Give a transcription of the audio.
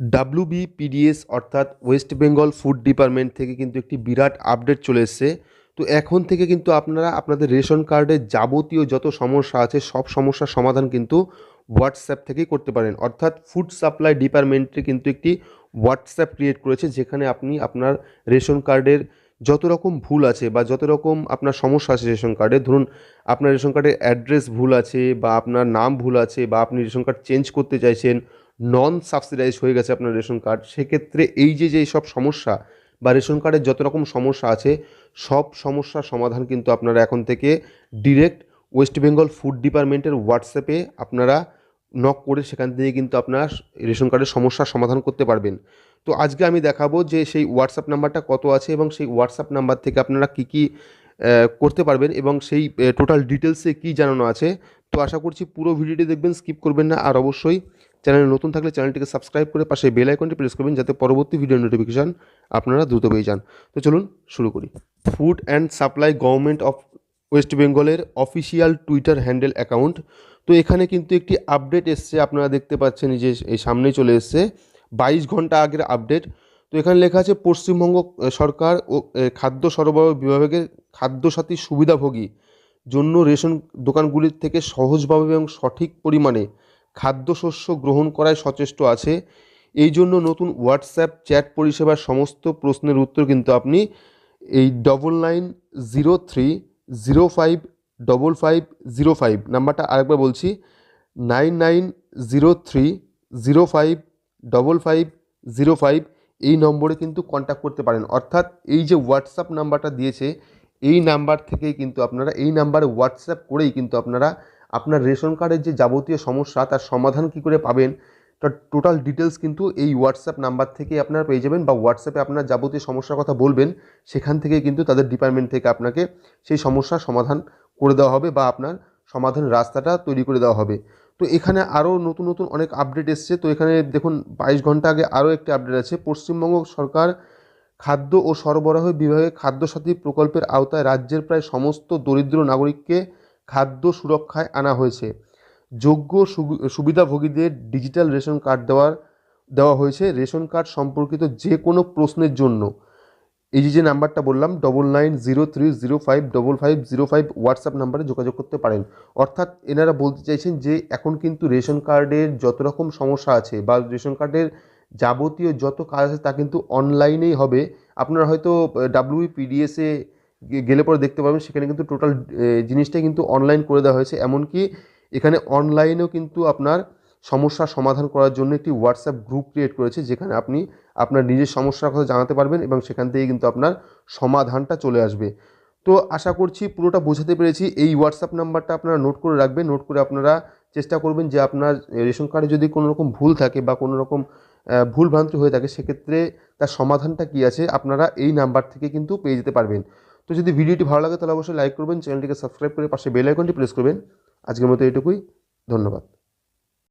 WB PDS অর্থাৎ West Bengal food department থেকে কিন্তু একটি বিরাট আপডেট চলে এসেছে। তো এখন থেকে কিন্তু আপনারা আপনাদের রেশন কার্ডের যাবতীয় যত সমস্যা আছে, সব সমস্যার সমাধান কিন্তু হোয়াটসঅ্যাপ থেকেই করতে পারেন। অর্থাৎ ফুড সাপ্লাই ডিপার্টমেন্টে কিন্তু একটি হোয়াটসঅ্যাপ ক্রিয়েট করেছে, যেখানে আপনি আপনার রেশন কার্ডের যত রকম ভুল আছে বা যত রকম আপনার সমস্যা আছে রেশন কার্ডে, ধরুন আপনার রেশন কার্ডের অ্যাড্রেস ভুল আছে বা আপনার নাম ভুল আছে বা আপনি রেশন কার্ড চেঞ্জ করতে চাইছেন নন সাবসিডাইজ হয়ে গেছে আপনার রেশন কার্ড, সেক্ষেত্রে এই যে যে সব সমস্যা বা রেশন কার্ডের যত রকম সমস্যা আছে, সব সমস্যার সমাধান কিন্তু আপনারা এখন থেকে ডিরেক্ট ওয়েস্ট বেঙ্গল ফুড ডিপার্টমেন্টের হোয়াটসঅ্যাপে আপনারা নক করে সেখান থেকে কিন্তু আপনার রেশন কার্ডের সমস্যার সমাধান করতে পারবেন। তো আজকে আমি দেখাবো যে সেই হোয়াটসঅ্যাপ নাম্বারটা কত আছে এবং সেই হোয়াটসঅ্যাপ নাম্বার থেকে আপনারা কী কী করতে পারবেন এবং সেই টোটাল ডিটেলসে কী জানানো আছে। তো আশা করছি পুরো ভিডিওটি দেখবেন স্কিপ করবেন না। আর অবশ্যই চ্যানেলে নতুন থাকলে চ্যানেলটিকে সাবস্ক্রাইব করে পাশে বেল আইকনটি প্রেস করবেন যাতে পরবর্তী ভিডিও নোটিফিকেশান আপনারা দ্রুত পেয়ে যান। তো চলুন শুরু করি। Food and supply government of West বেঙ্গলের অফিসিয়াল টুইটার হ্যান্ডেল অ্যাকাউন্ট তো এখানে কিন্তু একটি আপডেট এসছে, আপনারা দেখতে পাচ্ছেন যে, এই সামনেই চলে এসছে। বাইশ ঘণ্টা আগের আপডেট তো এখানে লেখা আছে, পশ্চিমবঙ্গ সরকার ও খাদ্য সরবরাহ বিভাগের খাদ্যসাথী সুবিধাভোগী জন্য রেশন দোকানগুলির থেকে সহজভাবে এবং সঠিক পরিমাণে খাদ্যশস্য গ্রহণ করায় সচেষ্ট আছে। এই জন্য নতুন হোয়াটসঅ্যাপ চ্যাট পরিষেবার সমস্ত প্রশ্নের উত্তর কিন্তু আপনি এই double nine zero three zero five double five zero five নাম্বারটা আরেকবার বলছি nine nine zero three zero five double five zero five এই নম্বরে কিন্তু কন্ট্যাক্ট করতে পারেন। অর্থাৎ এই যে হোয়াটসঅ্যাপ নাম্বারটা দিয়েছে, এই নাম্বার থেকেই কিন্তু আপনারা, এই নাম্বারে হোয়াটসঅ্যাপ করেই কিন্তু আপনারা আপনার রেশন কার্ডের যে যাবতীয় সমস্যা, তার সমাধান কী করে পাবেন? তার টোটাল ডিটেলস কিন্তু এই হোয়াটসঅ্যাপ নাম্বার থেকেই আপনারা পেয়ে যাবেন বা হোয়াটসঅ্যাপে আপনার যাবতীয় সমস্যার কথা বলবেন, সেখান থেকে কিন্তু তাদের ডিপার্টমেন্ট থেকে আপনাকে সেই সমস্যার সমাধান করে দেওয়া হবে বা আপনার সমাধানের রাস্তাটা তৈরি করে দেওয়া হবে। তো এখানে আরও নতুন নতুন অনেক আপডেট এসছে। তো এখানে দেখুন, বাইশ ঘণ্টা আগে আরও একটি আপডেট আছে। পশ্চিমবঙ্গ সরকার খাদ্য ও সরবরাহ বিভাগে খাদ্যসাথী প্রকল্পের আওতায় রাজ্যের প্রায় সমস্ত দরিদ্র নাগরিককে খাদ্য সুরক্ষায় আনা হয়েছে। যোগ্য সুবি- সুবিধাভোগীদের ডিজিটাল রেশন কার্ড দেওয়ার, দেওয়া হয়েছে। রেশন কার্ড সম্পর্কিত যে কোনো প্রশ্নের জন্য। এই যে নাম্বারটা বললাম double nine zero three zero five double five zero five WhatsApp নাম্বারে যোগাযোগ করতে পারেন। অর্থাৎ এনারা বলতে চাইছেন যে, এখন কিন্তু রেশন কার্ডের যত রকম সমস্যা আছে বা রেশন কার্ডের যাবতীয় যত কাজ আছে তা কিন্তু অনলাইনেই হবে। আপনারা হয়তো ডাব্লিউ পিডিএসে গেলে পরে দেখতে পাবেন সেখানে কিন্তু টোটাল জিনিসটাই কিন্তু অনলাইন করে দেওয়া হয়েছে। এমনকি এখানে অনলাইনেও কিন্তু আপনার সমস্যার সমাধান করার জন্য একটি হোয়াটসঅ্যাপ গ্রুপ ক্রিয়েট করেছে যেখানে আপনি আপনার নিজের সমস্যার কথা জানাতে পারবেন এবং সেখান থেকে কিন্তু আপনার সমাধানটা চলে আসবে। তো আশা করছি পুরোটা বোঝাতে পেরেছি। এই হোয়াটসঅ্যাপ নাম্বারটা আপনারা নোট করে রাখবেন। নোট করে আপনারা চেষ্টা করবেন যে আপনার রেশন কার্ডে যদি কোনো রকম ভুল থাকে বা কোনো রকম আহ, ভুল ভ্রান্তি হয়ে থাকে সেক্ষেত্রে তার সমাধানটা কী আছে? আপনারা এই নাম্বার থেকে কিন্তু পেয়ে যেতে পারবেন। তো যদি ভিডিওটি ভালো লাগে তাহলে অবশ্যই লাইক করবেন, চ্যানেলটিকে সাবস্ক্রাইব করে পাশে বেল আইকনটি প্রেস করবেন। আজকের মতো এটুকুই ধন্যবাদ।